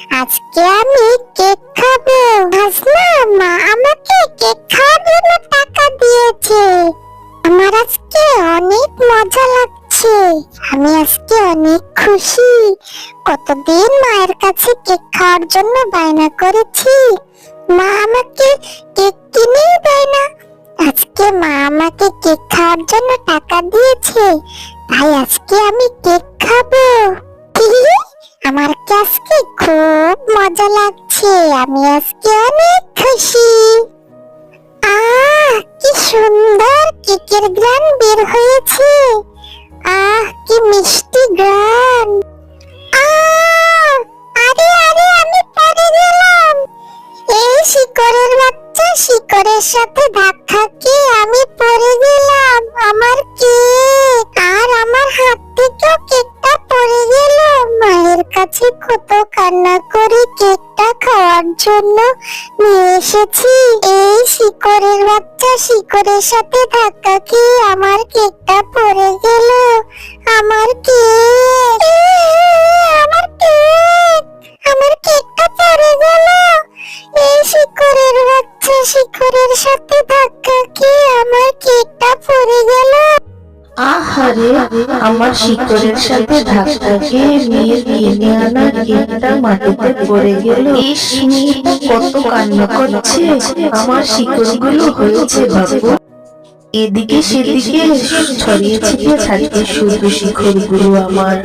আজকে আমি কেক খাব। হাসনা মা আমাকে কেক খাওয়ার জন্য টাকা দিয়েছে। আমার আজকে অনেক মজা লাগছে। আমি আজকে অনেক খুশি। কতদিন মায়ের কাছে কেক খাওয়ার জন্য বায়না করেছি। মা আমাকে কেক কিনেই দেয় না। আজকে মা আমাকে কেক খাওয়ার জন্য টাকা দিয়েছে। তাই আজকে আমি কেক খাব। আমার আজকে খুব মজা লাগছে, আমি আজকে অনেক খুশি। আহ, কি সুন্দর কেকের গ্রান বের হয়েছে। আহ, কি মিষ্টি আহ, আরে আরে, আমি পড়ে গেলাম। এই শিকড়ের বাচ্চা শিকড়ের সাথে ধাক্কা এসেছি। এই শিকরের বাচ্চা শিকরের সাথে ধাক্কা খেয়ে আমার কেকটা পড়ে গেল। আমার কেক আমার শিকড়ের সাথে ধাক্কা খেয়ে মেয়ের কিনে আনা কেকটা মাটিতে পড়ে গেল। কত কান্না করছে। আমার শিকড়গুলো হয়েছে বাবু। এদিকে সেদিকে ছড়িয়ে ছিটিয়ে থাকছে শুধু শিকড়গুলো আমার।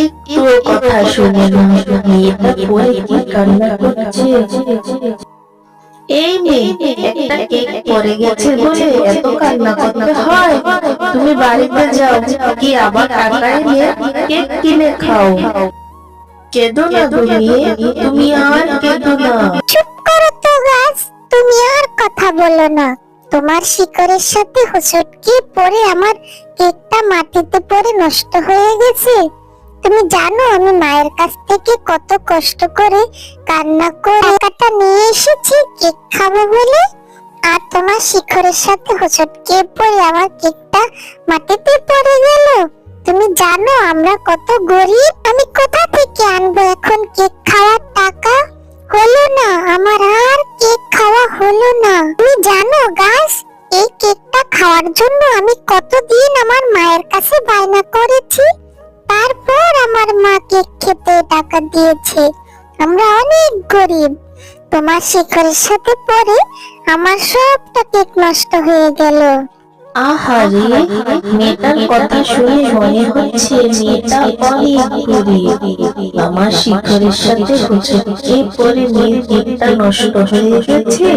একটু কথা শুনে না। মেয়েটা কি কান্না করছে? এই মেয়ে একটা কেক গেছে বলে এত কান্না করতে হয়। তুমি বাড়িতে যাও, কি আবার নিয়ে কেক কিনে খাও। কেঁদো না তুমি আর কেঁদো না। চুপ করো তো গাছ, তুমি আর কথা বলো না। তোমার শিকড়ের সাথে হোঁচটকে পড়ে আমার কেকটা মাটিতে পড়ে নষ্ট হয়ে গেছে। তুমি জানো আমি মায়ের কাছ থেকে কত কষ্ট করে কান্না করে টাকাটা নিয়ে এসেছি, কেক খাব বলে? আর তোমার শিখরের সাথে হোঁচটকে পড়ে আমার কেকটা মাটিতে পড়ে গেল। তুমি জানো আমরা কত গরিব, আমি কোথা থেকে আনব এখন কেক খাওয়ার টাকা? হলো না, আমার আর কেক খাওয়া হলো না। তুমি জানো গাছ এই কেকটা খাওয়ার জন্য আমি কতদিন আমার মায়ের কাছে বায়না করেছি? তারপর আমার মা কেক খেতে টাকা দিয়েছে। আমরা অনেক গরিব। তোমার শিখরের সাথে পরে আমার সবটা কেক নষ্ট হয়ে গেল। আহারে মেয়েটার কথা শুনে মনে হচ্ছে মেয়েটা অনেক গরিব। আমার শিখরের সাথে হোঁচটকে পরে মেয়ের কেকটা নষ্ট হয়ে গেছে।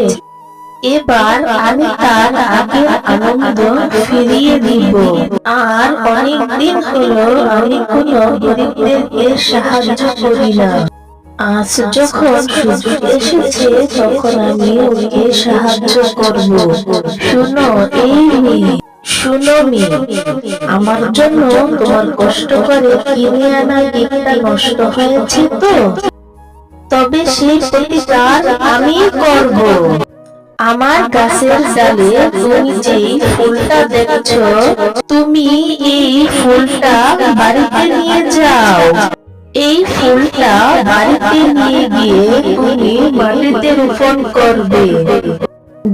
এবার আমি তার আগের আনন্দ ফিরিয়ে দিব। আর অনেকদিন হলো আমি কোনো গরিবদেরকে সাহায্য করি না। আজ যখন সুযোগ এসেছে, তখন আমি ওকে সাহায্য করব। শুনো, এই মেয়ে, শুনো মেয়ে, আমার জন্য তোমার কষ্ট করে কিনে আনা কেকটা নষ্ট হয়েছে তো? তবে সেই প্রতিকার আমি করব। আমার গাছের ডালে তুমি যে ফুলটা দেখছ, তুমি এই ফুলটা বাড়িতে নিয়ে যাও। এই ফুলটা বাড়িতে নিয়ে গিয়ে তুমি মাটিতে রোপণ করবে।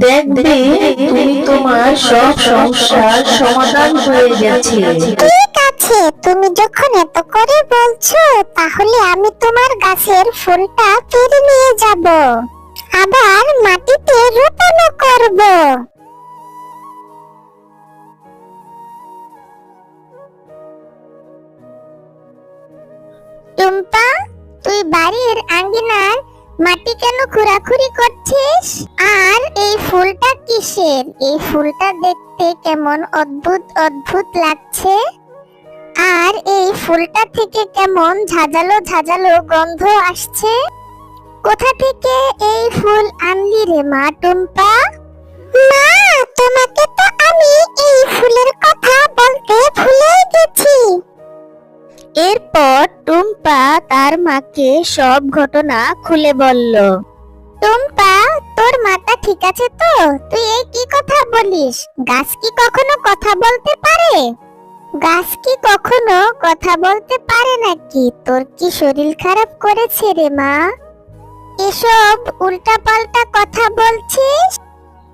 দেখবে তুমি তোমার সব সমস্যার সমাধান হয়ে গেছে। ঠিক আছে, তুমি যখন এত করে বলছো, তাহলে আমি তোমার গাছের ফুলটা পেরে নিয়ে যাব। আবার মাটিতে রোপণও করব। টুম্পা, তুই বাড়ির আঙ্গিনার মাটি কেন খুঁড়াখুড়ি করছিস? আর এই ফুলটা কিসের? এই ফুলটা দেখতে কেমন অদ্ভুত অদ্ভুত লাগছে। আর এই ফুলটা থেকে কেমন ঝাঁঝালো ঝাঁঝালো গন্ধ আসছে? কোথা থেকে এই ফুল আনলি রে মা টুম্পা? মা, তোমাকে তো আমি এই ফুলের কথা বলতে ভুলে গেছি। এরপর টুম্পা তার মাকে সব ঘটনা খুলে বলল। টুম্পা, তোর মাথা ঠিক আছে তো? তুই এই কি কথা বলিস? গাছ কি কখনো কথা বলতে পারে? গাছ কি কখনো কথা বলতে পারে নাকি? তোর কি শরীর খারাপ করেছে রে মা? এসব উল্টাপাল্টা কথা বলছিস?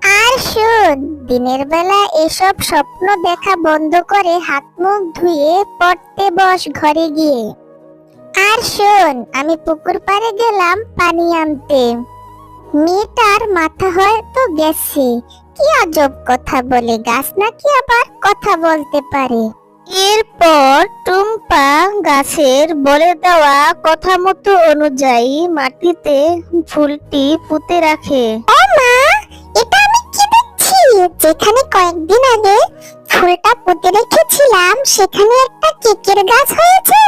আর শোন, দিনের বেলা এসব স্বপ্ন দেখা বন্ধ করে হাত মুখ ধুয়ে পড়তে বস ঘরে গিয়ে। আর শোন, আমি পুকুর পাড়ে গেলাম পানি আনতে। মেয়েটার মাথা হয়তো গেছে। কি আজব কথা বলে, গাছ নাকি আবার কথা বলতে পারে? এরপর টুম্পা গাছের বলে দেওয়া কথা মতো অনুযায়ী মাটিতে ফুলটি পুঁতে রাখে। আমি কি দেখছি? যেখানে কয়েকদিন আগে ফুলটা পুঁতে রেখেছিলাম, সেখানে একটা কেকের গাছ হয়েছে।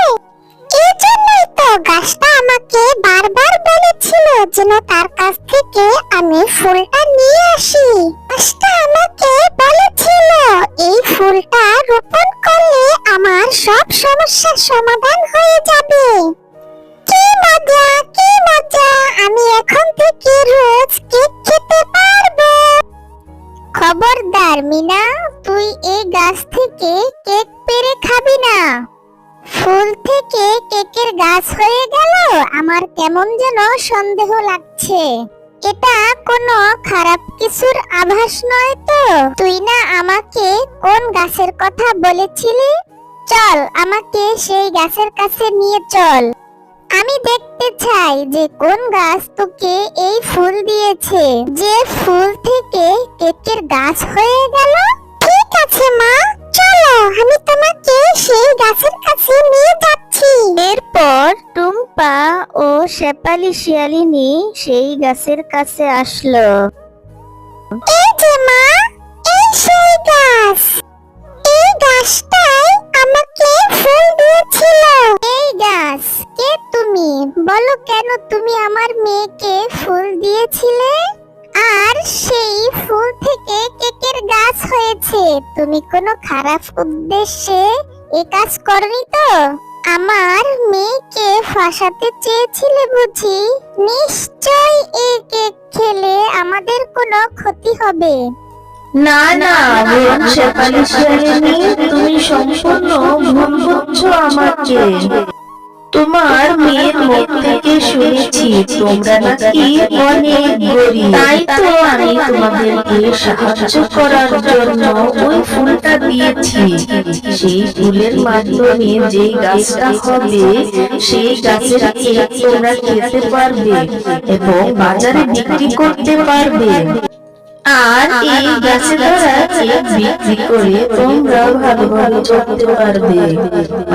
এই জন্যই তো গাছটা আমাকে বারবার বলেছিল যেন তার কাছ থেকে আমি ফুলটা নিয়ে আসি। গাছটা আমাকে বলেছিল, এই ফুলটা রোপণ সব সমস্যার সমাধান হয়ে যাবে। কি মজা কি মজা। আমি এখন থেকে রোজ কেক খেতে পারব। খবরদার, মিনা, তুই এই গাছ থেকে কেক পেরে খাবি না। ফুল থেকে কেকের গাছ হয়ে গেল। আমার কেমন যেন সন্দেহ লাগছে। এটা কোনো খারাপ কিছুর আভাস নয় তো। তুই না আমাকে কোন গাছের কথা বলেছিলি? চল, আমাকে সেই গাছের কাছে নিয়ে চল। আমি দেখতে চাই যে কোন গাছ তোকে এই ফুল দিয়েছে। যে ফুল থেকে কেকের গাছ হয়ে গেল। ঠিক আছে, মা। চলো, আমি তোমাকে সেই গাছের কাছে নিয়ে যাচ্ছি। এরপর টুম্পা ও শেপালি শিয়ালিনী সেই গাছের কাছে আসলো। এই যে, মা, এই সেই গাছ। গাছ, কে তুমি? বলো কেন তুমি আমার মেয়েকে ফুল দিয়েছিলে? আর সেই ফুল থেকে কেকের গাছ হয়েছে। তুমি কোনো খারাপ উদ্দেশ্যে এ কাজ করনি তো? আমার মেয়েকে ফাঁসাতে চেয়েছিলে বুঝি? নিশ্চয় এই কেক খেলে আমাদের কোনো ক্ষতি হবে। না না, বোন শেফালি শিয়ালিনী, তুমি সম্পূর্ণ ভুল বুঝছ আমাকে। তোমার মেয়ের মুখ থেকে শুনেছি তোমরা নাকি অনেক গরিব। তাই তো আমি তোমাদেরকে সাহায্য করার জন্য ওই ফুলটা দিয়েছি। সেই ফুলের মাধ্যমে যে গাছটা হবে, সেই গাছের তোমরা খেতে পারবে এবং বাজারে বিক্রি করতে পারবে। আর এই গাছে দ্বারা কেক বিক্রি করে তোমরা ভালোভাবে চলতে পারবে।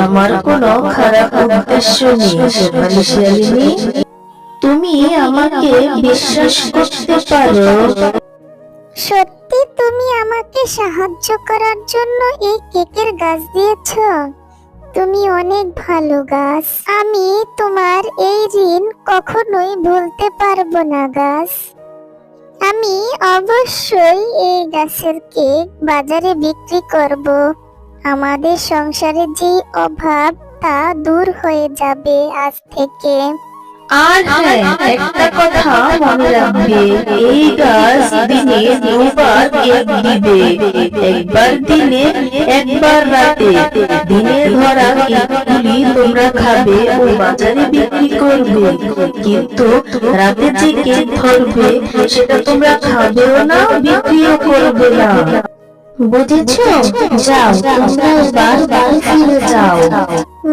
আমার কোনো খারাপ উদ্দেশ্য নেই। শেফালি শিয়ালিনী তুমি আমাকে বিশ্বাস করতে পারো। সত্যি তুমি আমাকে সাহায্য করার জন্য এই কেকের গাছ দিয়েছ? তুমি অনেক ভালো গাছ। আমি তোমার এই ঋণ কখনোই ভুলতে পারব না গাছ। আমি অবশ্যই এই গাছের কেক বাজারে বিক্রি করব। আমাদের সংসারে যে অভাব তা দূর হয়ে যাবে আজ থেকে। আর হ্যাঁ একটা কথা মনে রাখবে এই গাছ দিনে দুবার কেক দিবে। একবার দিনে একবার রাতে। দিনে ধরা কেকগুলি তোমরা খাবে ও বাজারে বিক্রি করবে। কিন্তু রাতে যে কেক ধরবে সেটা তোমরা খাবেও না বিক্রিও করবে না। বুঝেছ? যাও, তোমরা এবার বাড়ি ফিরে যাও।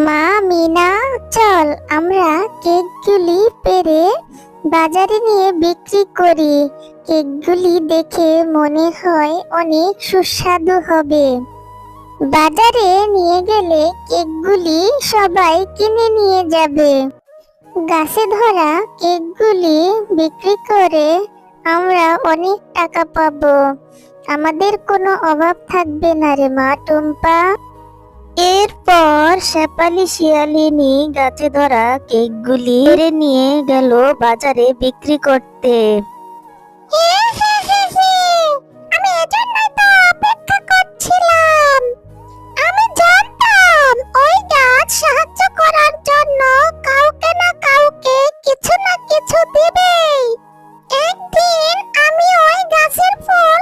মা মিনা, চল, আমরা কেকগুলি পেরে বাজারে নিয়ে বিক্রি করি। কেকগুলি দেখে মনে হয় অনেক সুস্বাদু হবে। বাজারে নিয়ে গেলে কেকগুলি সবাই কিনে নিয়ে যাবে। গাছে ধরা কেকগুলি বিক্রি করে আমরা অনেক টাকা পাবো। আমাদের কোনো অভাব থাকবে না রে মা টুম্পা। এরপর শেপালি শিয়ালিনী গাছে ধরা কেকগুলি পেরে নিয়ে গেল বাজারে বিক্রি করতে। আমি করছিলাম। আমি জানতাম ওই গাছ সাহায্য করার জন্য কাউকে না কাউকে কিছু না কিছু দিবেই একদিন আমি ওই গাছের ফুল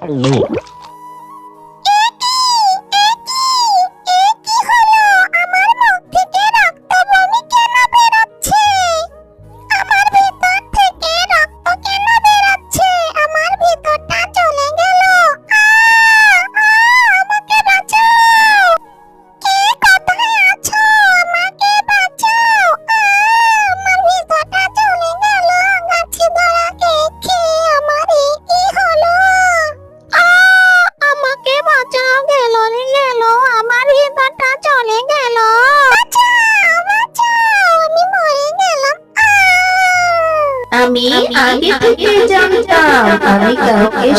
Oh,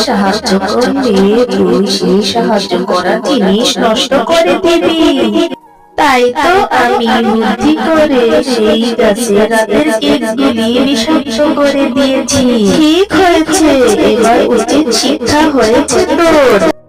সাহায্য তুই সেই সাহায্য করা জিনিস নষ্ট করে দিবি। তাই তো আমি বুদ্ধি করে সেই গাছে রাতের কেকগুলি বিষাক্ত করে দিয়েছি। ঠিক হয়েছে, এবার উচিত শিক্ষা হয়েছে তোর।